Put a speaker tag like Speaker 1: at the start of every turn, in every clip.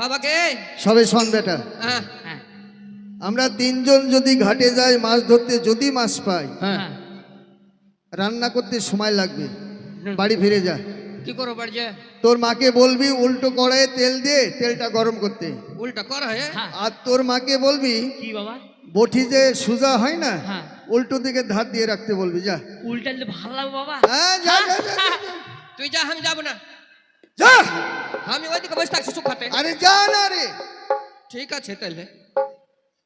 Speaker 1: বাবাকে?
Speaker 2: সবে শোন বেটা।
Speaker 1: হ্যাঁ।
Speaker 3: হ্যাঁ
Speaker 2: আমরা তিনজন যদি ঘাটে যাই মাছ ধরতে যদি মাছ পাই
Speaker 1: হ্যাঁ।
Speaker 2: রান্না করতে সময় লাগবে। বাড়ি ফিরে যা।
Speaker 1: কি করো বাড়ি যে?
Speaker 2: তোর মাকে বলবি উল্টো কড়াইয়ে তেল দিয়ে তেলটা গরম করতে।
Speaker 1: উল্টা কর হে
Speaker 3: হ্যাঁ।
Speaker 2: আর তোর মাকে বলবি
Speaker 3: কি বাবা?
Speaker 2: বটি যে সুজা হয় না উল্টো দিকে ধার দিয়ে রাখতে বলবি যা।
Speaker 3: উল্টা ভালো লাগবে বাবা।
Speaker 2: হ্যাঁ যা যা, যা, যা,
Speaker 1: তুই যা আমি যাব না।
Speaker 2: যা।
Speaker 1: আমি ওইদিকে বসে থাকছি সুখাতে
Speaker 2: আরে যা না রে।
Speaker 1: ঠিক আছে তাহলে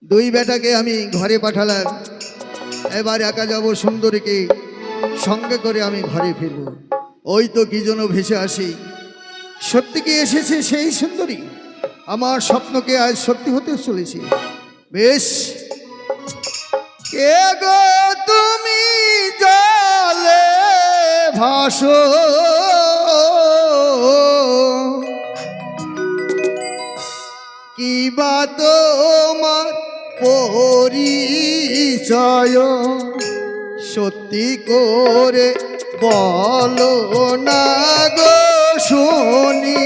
Speaker 2: দুই বেটাকে আমি ঘরে পাঠালাম। এবার একা যাব সুন্দরীকে সঙ্গে করে আমি ঘরে ফিরব। ওই তো কি যেন ভেসে আসি। সত্যি কি এসেছে সেই সুন্দরী? আমার স্বপ্নকে আজ সত্যি হতে চলেছে। বেশ। কে গো তুমি জলে ভাসো? পরিচয়। সত্যি করে বলো না গো শুনি।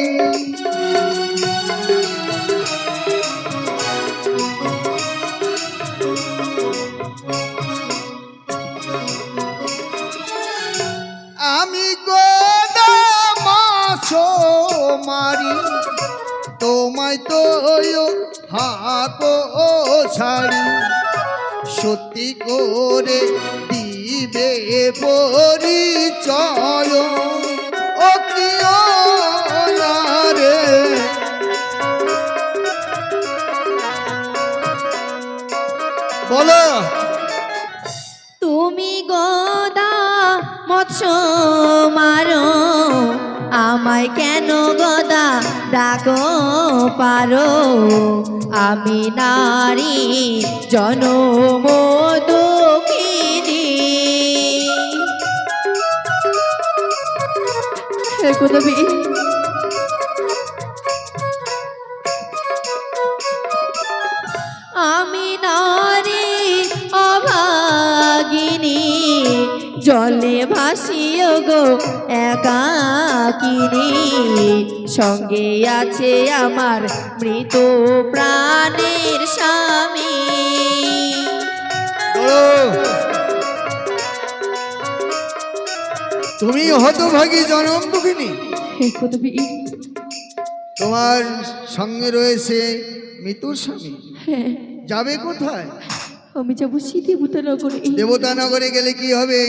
Speaker 2: আমি গোদা মাছ মারি তোমায় তো হাকো ছাড়ি। সত্যি করে দিবে পরিচয়। রে বলো।
Speaker 4: তুমি গদা মৎস্য মারো, আমায় কেন গদা ডাকো পারো। আমি নারী জনম আমি নারী জলে ভাসিও গো একাকিনী। সঙ্গে আছে আমার মৃত প্রাণের স্বামী।
Speaker 2: তুমি হতভাগী জনম দুঃখিনী তোমার সঙ্গে রয়েছে মৃত্যুর স্বামী।
Speaker 4: হ্যাঁ।
Speaker 2: যাবে কোথায়?
Speaker 4: আমি যাব শীতিভূতা নগরে
Speaker 2: দেবতা নগরে গেলে কি হবে?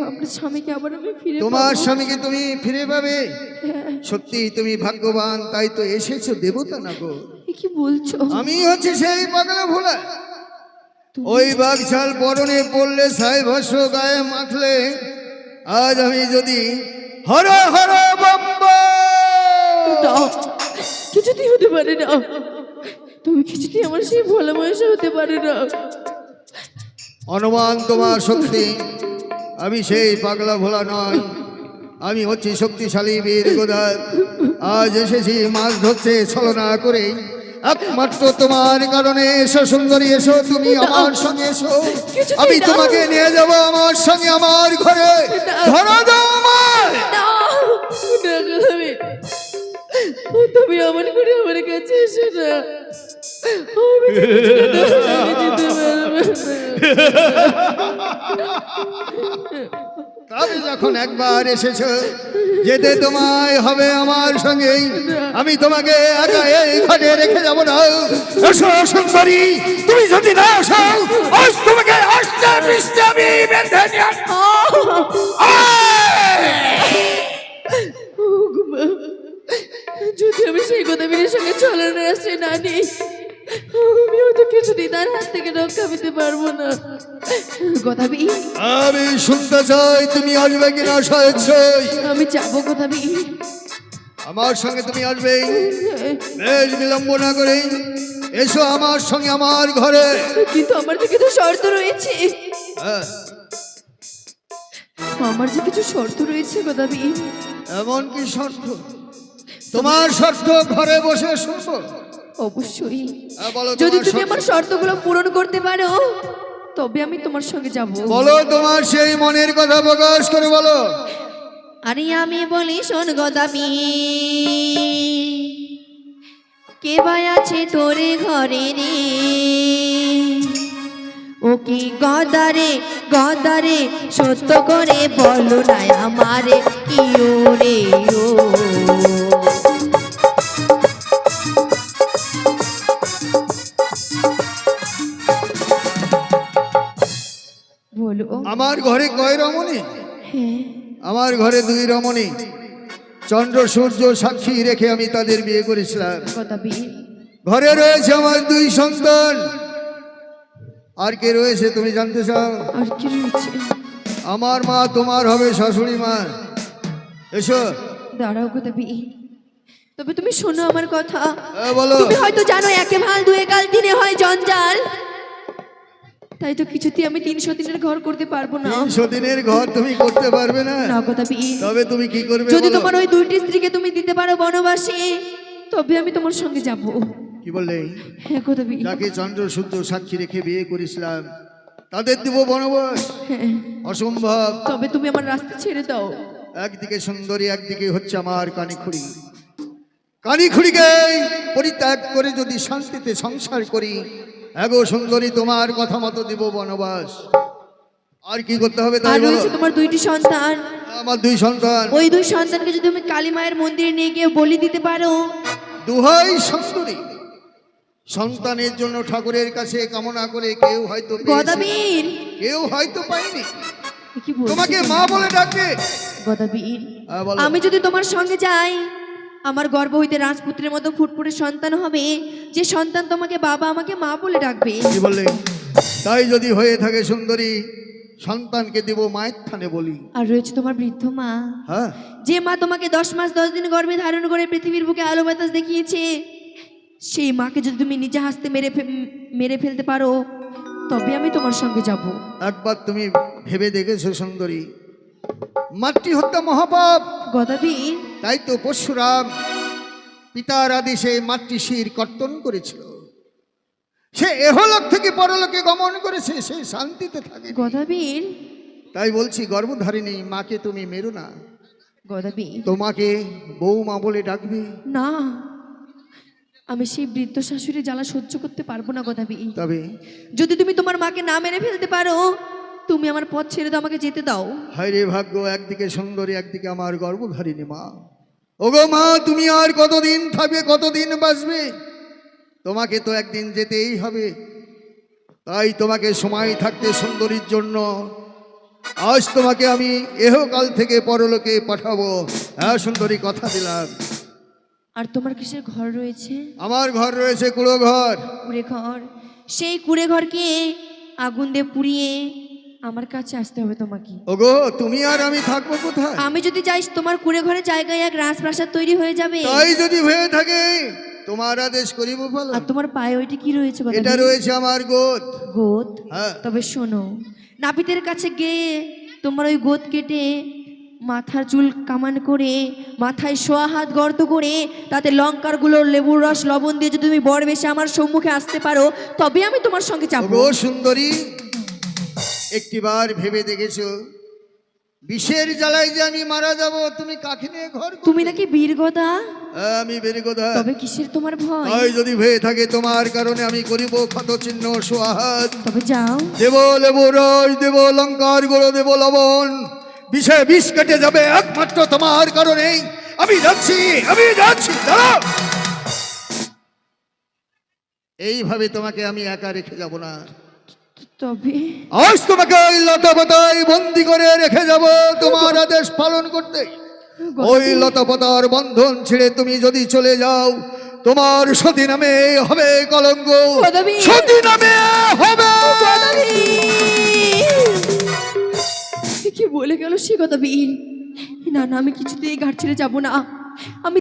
Speaker 4: আমার স্বামীকে আবার আমি ফিরে
Speaker 2: তোমার স্বামীকে তুমি ফিরে পাবে?
Speaker 4: হ্যাঁ,
Speaker 2: সত্যি তুমি ভাগ্যবান তাই তো এসেছ দেবতা নগর
Speaker 4: কি বলছো?
Speaker 2: আমি হচ্ছে সেই পাগলা ভোলা। ওই বাগছাল পরনে পড়লে সাই ভস্য গায়ে মাখলে আজ আমি যদি হর হর
Speaker 4: কিছুতেই হতে পারে না। তুমি কিছুতেই আমার সেই ভালো বয়সে হতে পারে না।
Speaker 2: অনুমান তোমার শক্তি। আমি সেই পাগলা ভোলা নয়। আমি হচ্ছি শক্তিশালী বীর গোদার। আজ এসেছি মাছ ধরছে ছলনা করে। একমাত্র তোমার কারণে এসো সুন্দরী এসো তুমি আমার সঙ্গে এসো। আমি তোমাকে নিয়ে যাব আমার সঙ্গে আমার ঘরে। ধরো দাও আমার
Speaker 4: তুমি তুমি আমার করে আমার কাছে এসো না।
Speaker 2: তবে যখন একবার এসেছ যেতে তোমায় হবে আমার সঙ্গে। আমি তোমাকে একা এই ঘরে রেখে যাব না। এসো সুন্দরী তুমি যদি না আসো আজ তোমাকে আস্তে পৃষ্ঠে আমি বেঁধে নিয়ে
Speaker 4: যদি আমি সেই কথা বীরের সঙ্গে চলনে আসছে না নিই আমি হয়তো কিছুদিন তার হাত থেকে রক্ষা পেতে পারব না।
Speaker 2: আমি শুনতে চাই তুমি আসবে কিনা
Speaker 4: আমি যাব
Speaker 2: আমার সঙ্গে তুমি আসবে? বেশ বিলম্ব না করে এসো আমার সঙ্গে আমার ঘরে।
Speaker 4: কিন্তু আমার যে কিছু শর্ত রয়েছে।
Speaker 2: হ্যাঁ,
Speaker 4: আমার যে কিছু শর্ত রয়েছে কথাবি
Speaker 2: এমন কি শর্ত? তোমার শর্ত ঘরে বসে শুনব?
Speaker 4: অবশ্যই।
Speaker 2: হ্যাঁ,
Speaker 4: যদি তুমি। আমার শর্তগুলো পূরণ করতে পারো তবে আমি তোমার সঙ্গে যাব।
Speaker 2: বলো তোমার সেই মনের কথা প্রকাশ করে বলো।
Speaker 4: আরে আমি বলি শোন গদামি কে ভাই আছে তোরে ঘরে রে? ও কি গদারে গদারে সত্য করে বলো না আমারে কি ও রে ও
Speaker 2: আমার ঘরে কয় রমণী?
Speaker 4: হ্যাঁ।
Speaker 2: আমার ঘরে দুই রমণী। চন্দ্র সূর্য সাক্ষী রেখে আমি তাদের বিয়ে করেছিলাম। ঘরে রয়েছে আমার দুই সন্তান। আর কে রয়েছে তুমি জানতে চাও? আমার মা তোমার হবে শাশুড়ি মা। এসো।
Speaker 4: দাঁড়াও কথা বীর তবে তুমি শোনো আমার কথা।
Speaker 2: হ্যাঁ, বলো।
Speaker 4: তুমি হয়তো জানো একে ভালো দুয়ে কাল দিনে হয় জঞ্জাল। তাই তো কিছুতেই আমি তিনশো দিনের ঘর করতে পারব না।
Speaker 2: তিনশো দিনের ঘর তুমি করতে পারবে না।
Speaker 4: না কথা
Speaker 2: তবে। তুমি কি করবে
Speaker 4: যদি তোমার ওই দুইটি স্ত্রীকে তুমি দিতে পারো বনবাসে তবে আমি তোমার সঙ্গে যাব।
Speaker 2: কি বললে?
Speaker 4: হ্যাঁ কথা
Speaker 2: যাকে চন্দ্র সূর্য সাক্ষী রেখে বিয়ে করেছিলাম তাদের দিব বনবাস।
Speaker 4: হ্যাঁ।
Speaker 2: অসম্ভব।
Speaker 4: তবে তুমি আমার রাস্তা ছেড়ে দাও।
Speaker 2: একদিকে সুন্দরী একদিকে হচ্ছে আমার কানিখুড়ি। কানিখুড়িকে পরিত্যাগ করে যদি শান্তিতে সংসার করি এগো সুন্দরী তোমার কথা মতো দিব বনবাস। আর কি করতে হবে তাই বলো?
Speaker 4: রয়েছে তোমার দুইটি সন্তান।
Speaker 2: আমার দুই সন্তান।
Speaker 4: ওই দুই সন্তানকে যদি তুমি কালী মায়ের মন্দিরে নিয়ে গিয়ে বলি দিতে পারো।
Speaker 2: দুহাই সুন্দরী। সন্তানের জন্য ঠাকুরের কাছে কামনা করে কেউ হয়তো
Speaker 4: গদাবীর।
Speaker 2: কেউ হয়তো পায়নি।
Speaker 4: এ
Speaker 2: তোমাকে মা বলে ডাকবে
Speaker 4: গদাবীর।
Speaker 2: হ্যাঁ,
Speaker 4: আমি যদি তোমার সঙ্গে যাই আমার গর্ব হইতে রাজপুত্রের মতো ফুটফুটে সন্তান হবে যে সন্তান তোমাকে বাবা আমাকে মা বলে ডাকবে।
Speaker 2: কি বললে? তাই যদি হয়ে থাকে সুন্দরী সন্তানকে দিব মায়ের থানে বলি।
Speaker 4: আর রয়েছে তোমার বৃদ্ধ মা।
Speaker 2: হ্যাঁ।
Speaker 4: যে মা তোমাকে দশ মাস দশ দিন গর্ভে ধারণ করে পৃথিবীর বুকে আলো বাতাস দেখিয়েছে সেই মাকে যদি তুমি নিজে হাসতে মেরে মেরে ফেলতে পারো তবে আমি তোমার সঙ্গে যাব।
Speaker 2: একবার তুমি ভেবে দেখেছ সুন্দরী? মাতৃ হত্যা মহাপাপ।
Speaker 4: গদাবীর
Speaker 2: তাই তো পরশুরাম পিতার আদেশে মাতৃশির কর্তন করেছিল। সে এহলোক থেকে পরলোকে গমন করেছে সে শান্তিতে থাকে
Speaker 4: গদাবীর।
Speaker 2: তাই বলছি গর্ভধারিণী মাকে তুমি মেরো না।
Speaker 4: গদাবীর।
Speaker 2: তোমাকে বৌমা বলে ডাকবে।
Speaker 4: না আমি সেই বৃদ্ধ শাশুড়ি জ্বালা সহ্য করতে পারব না গদাবীর।
Speaker 2: তবে?
Speaker 4: যদি তুমি তোমার মাকে না মেরে ফেলতে পারো তুমি আমার পথ ছেড়ে দাও আমাকে যেতে দাও।
Speaker 2: হায় রে ভাগ্য একদিকে সুন্দরী একদিকে আমার গর্ভধারিণী মা। ওগো মা তুমি আর কতদিন থাকবে কতদিন বাঁচবে? তোমাকে তো একদিন যেতেই হবে। তাই তোমাকে সময় থাকতে সুন্দরীর জন্য আজ তোমাকে আমি এহকাল থেকে পরলোকে পাঠাবো। হ্যাঁ সুন্দরী কথা দিলাম।
Speaker 4: আর তোমার কিসের ঘর রয়েছে?
Speaker 2: আমার ঘর রয়েছে কুড়ো ঘর
Speaker 4: কুড়ে ঘর সেই কুড়ে ঘরকে আগুন দিয়ে পুড়িয়ে আমার কাছে আসতে হবে তোমাকে।
Speaker 2: ওগো তুমি আর আমি থাকব কোথায়?
Speaker 4: আমি যদি যাই তোমার কুড়ে ঘরের জায়গায় এক রাজপ্রাসাদ তৈরি হয়ে যাবে।
Speaker 2: তাই যদি হয়ে থাকে তোমার আদেশ করিব ভালো
Speaker 4: আর তোমার পায়ে ওইটি কি রয়েছে বলো
Speaker 2: এটা রয়েছে আমার গোদ
Speaker 4: গোদ
Speaker 2: হ্যাঁ।
Speaker 4: তবে শোনো নাপিতের কাছে গিয়ে তোমার ওই গোদ কেটে মাথার চুল কামান করে মাথায় সোয়া হাত গর্ত করে তাতে লঙ্কারগুলো লেবুর রস লবণ দিয়ে যদি তুমি বর বেশে আমার সম্মুখে আসতে পারো তবে আমি তোমার সঙ্গে যাব।
Speaker 2: ওগো সুন্দরী একটিবার ভেবে দেখেছ? বিষের জ্বালায় যে আমি মারা যাব তুমি কাকে নিয়ে ঘর
Speaker 4: তুমি নাকি বীরগদা?
Speaker 2: হ্যাঁ, আমি বেরি কোথা
Speaker 4: তবে কিসের তোমার ভয়?
Speaker 2: তাই যদি হয়ে থাকে তোমার কারণে আমি করিব ক্ষত চিহ্ন সোহাত
Speaker 4: তবে যাও।
Speaker 2: দেব লেবু রস দেব লঙ্কার গুঁড়ো দেব লবণ। বিষে বিষ কেটে যাবে একমাত্র তোমার কারণেই। আমি যাচ্ছি আমি যাচ্ছি দাঁড়াও। এইভাবে তোমাকে আমি একা রেখে যাব না।
Speaker 4: তবে
Speaker 2: আজ তোমাকে ওই লতাপাতায় বন্দি করে রেখে যাব তোমার আদেশ পালন করতে। ওই লতাপাতার বন্ধন ছেড়ে তুমি যদি চলে যাও তোমার সতী নামে হবে কলঙ্ক! সতী নামে হবে।
Speaker 4: কি বলে গেল সে কথা বীর না না আমি কিছুতেই ঘাট ছেড়ে যাব না। আমি